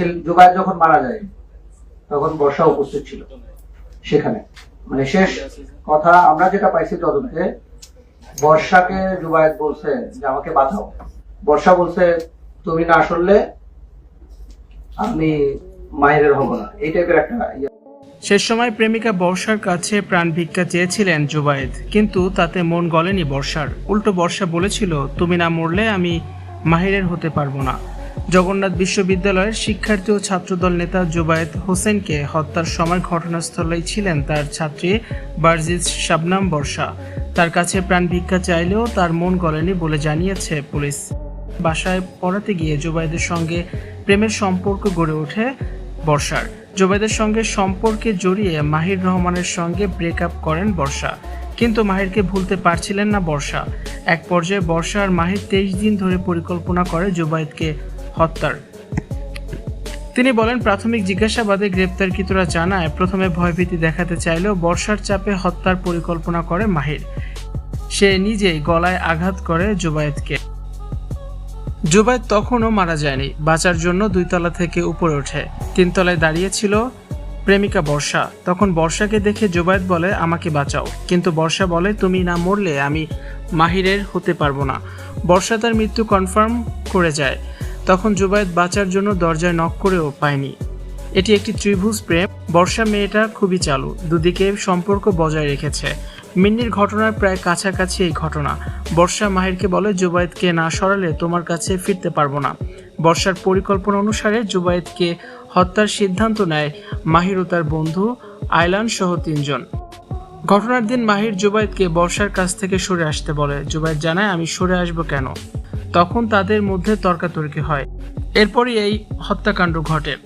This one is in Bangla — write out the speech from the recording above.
ছেলে- যখন মারা যায়, তখন বর্ষা উপস্থিত ছিল সেখানে। মানে শেষ কথা আমরা যেটা পাইছি তদন্তে, বর্ষাকে জুবায়ের বলছে যে আমাকে বাঁচাও বর্ষা বলছে, তুমি না শুনলে আমি মায়ের হব না। এই টাইপের একটা ইয়ে। শেষ সময় প্রেমিকা বর্ষার কাছে প্রাণ ভিক্ষা চেয়েছিলেন জুবায়েদ, কিন্তু তাতে মন গলেনি বর্ষার। উল্টো বর্ষা বলেছিল, তুমি না মরলে আমি মাহিরের হতে পারব না। জগন্নাথ বিশ্ববিদ্যালয়ের শিক্ষার্থী ও ছাত্রদল নেতা জুবায়েদ হোসেনকে হত্যার সময় ঘটনাস্থলেই ছিলেন তার ছাত্রী বার্জিস শাবনাম বর্ষা। তার কাছে প্রাণ ভিক্ষা চাইলেও তার মন গলেনি বলে জানিয়েছে পুলিশ। বাসায় পড়াতে গিয়ে জুবাইদের সঙ্গে প্রেমের সম্পর্ক গড়ে ওঠে বর্ষার। জুবাইদের সঙ্গে সম্পর্কে জড়িয়ে মাহির রহমানের সঙ্গে ব্রেকআপ করেন বর্ষা। কিন্তু মাহিরকে ভুলতে পারছিলেন না বর্ষা। এক পর্যায়ে বর্ষা আর মাহির তেইশ দিন ধরে পরিকল্পনা করে জুবাইদকে হত্যার। তিনি বলেন, প্রাথমিক জিজ্ঞাসাবাদে গ্রেপ্তারকৃতরা জানায়, প্রথমে ভয়ভীতি দেখাতে চাইলেও বর্ষার চাপে হত্যার পরিকল্পনা করে মাহির। সে নিজেই গলায় আঘাত করে জুবায়েদকে। জুবায়েদ তখনও মারা যায়নি, বাঁচার জন্য দুই তলা থেকে উপরে ওঠে। তিনতলায় দাঁড়িয়েছিল প্রেমিকা বর্ষা। তখন বর্ষাকে দেখে জুবায়েদ বলে, আমাকে বাঁচাও। কিন্তু বর্ষা বলে, তুমি না মরলে আমি মাহিরের হতে পারব না। বর্ষা তার মৃত্যু কনফার্ম করে যায়। তখন জুবায়েদ বাঁচার জন্য দরজায় নক করেও পায়নি। এটি একটি ত্রিভুজ প্রেম। বর্ষা মেয়েটা খুবই চালু। দুদিকে সম্পর্ক বজায় রেখেছে। মিন্নির ঘটনার প্রায় কাছাকাছি এই ঘটনা। বর্ষা মাহিরকে বলে, জুবায়েদকে না সরালে তোমার কাছে ফিরতে পারব না। বর্ষার পরিকল্পনা অনুসারে জুবায়েদকে হত্যার সিদ্ধান্ত নেয় মাহির ও তার বন্ধু আয়লান সহ তিনজন। ঘটনার দিন মাহির জুবায়েদকে বর্ষার কাছ থেকে সরে আসতে বলে। জুবায়েদ জানায়, আমি সরে আসব কেন? তখন তাদের মধ্যে তর্কাতর্কি হয়। এরপরই এই হত্যাকাণ্ড ঘটে।